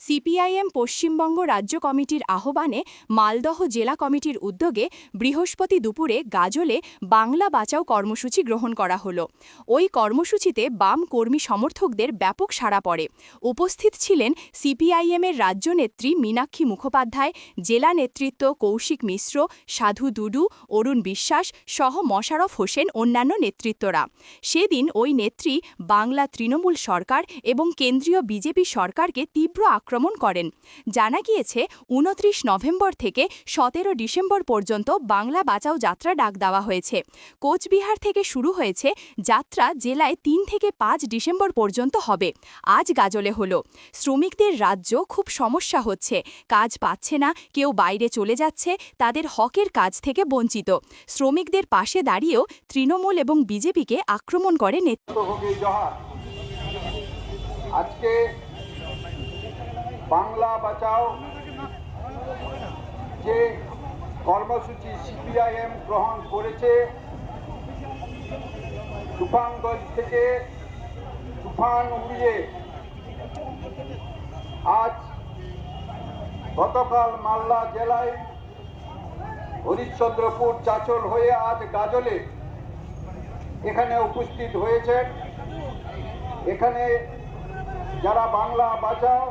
CPIM Paschimbanga রাজ্য কমিটির আহ্বানে মালদহ জেলা কমিটির উদ্যোগে বৃহস্পতি দুপুরে গাজলে বাংলা বাঁচাও কর্মসূচি গ্রহণ করা হলো। ওই কর্মসূচিতে বাম কর্মী সমর্থকদের ব্যাপক সাড়া পড়ে। উপস্থিত ছিলেন সিপিআইএমের রাজ্য নেত্রী মীনাক্ষী মুখোপাধ্যায়, জেলা নেতৃত্ব কৌশিক মিশ্র, সাধু দুডু, অরুণ বিশ্বাস সহ মশারফ হোসেন অন্যান্য নেতৃত্বরা। সেদিন ওই নেত্রী বাংলা তৃণমূল সরকার এবং কেন্দ্রীয় বিজেপি সরকারকে তীব্র আক্রমণ করেন। জানা গিয়েছে, উনত্রিশ নভেম্বর থেকে সতেরো ডিসেম্বর পর্যন্ত বাংলা বাঁচাও যাত্রা ডাক দেওয়া হয়েছে। কোচবিহার থেকে শুরু হয়েছে, যাত্রা জেলায় তিন থেকে পাঁচ ডিসেম্বর পর্যন্ত হবে। আজ গাজলে হলো। শ্রমিকদের রাজ্য খুব সমস্যা হচ্ছে। কাজ পাচ্ছে না, কেউ বাইরে চলে যাচ্ছে, তাদের হকের কাজ থেকে বঞ্চিত। শ্রমিকদের পাশে দাঁড়িয়েও তৃণমূল এবং বিজেপিকে আক্রমণ করে নেতৃত্ব আজকে বাংলা বাঁচাও। যে কর্মসূচি সিপিআইএম গ্রহণ করেছে, তুফানগঞ্জ থেকে তুফান উড়িয়ে আজ গতকাল মালদা জেলায় হরিশ্চন্দ্রপুর চাচল হয়ে আজ গাজলে এখানে উপস্থিত হয়েছেন। এখানে যারা বাংলা বাঁচাও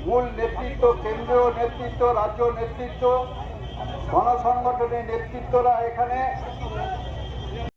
মূল নেতৃত্ব কেন্দ্রীয় নেতৃত্ব রাজ্য নেতৃত্ব গণসংগঠনের নেতৃত্বরা এখানে